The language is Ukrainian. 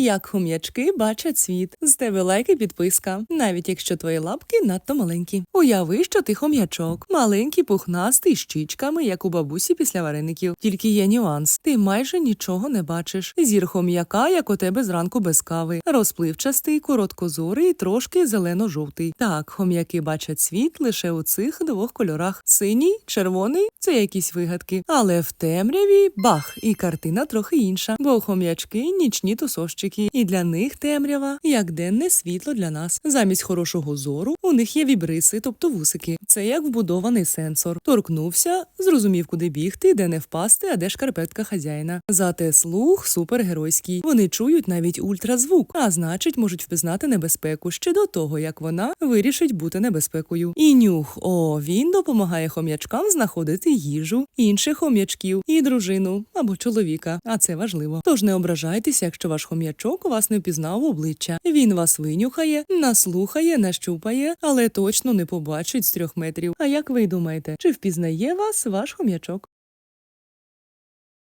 Як хом'ячки бачать світ. З тебе лайк і підписка, навіть якщо твої лапки надто маленькі. Уяви, що ти хом'ячок, маленький, пухнастий, з щічками, як у бабусі після вареників. Тільки є нюанс. Ти майже нічого не бачиш. Зір хом'яка, як у тебе зранку без кави, розпливчастий, короткозорий, трошки зелено-жовтий. Так, хом'яки бачать світ лише у цих двох кольорах: синій, червоний це якісь вигадки. Але в темряві бах, і картина трохи інша. Бо хом'ячки нічні тусовщики, і для них темрява як денне світло для нас. Замість хорошого зору у них є вібриси, тобто вусики. Це як вбудований сенсор. Торкнувся, зрозумів, куди бігти, де не впасти, а де шкарпетка хазяїна. Зате слух супергеройський. Вони чують навіть ультразвук, а значить, можуть впізнати небезпеку ще до того, як вона вирішить бути небезпекою. І нюх, о, він допомагає хом'ячкам знаходити їжу, інших хом'ячків і дружину або чоловіка. А це важливо. Тож не ображайтеся, якщо ваш хом'ячок вас не впізнав обличчя. Він вас винюхає, наслухає, нащупає, але точно не побачить з трьох метрів. А як ви думаєте, чи впізнає вас ваш хом'ячок?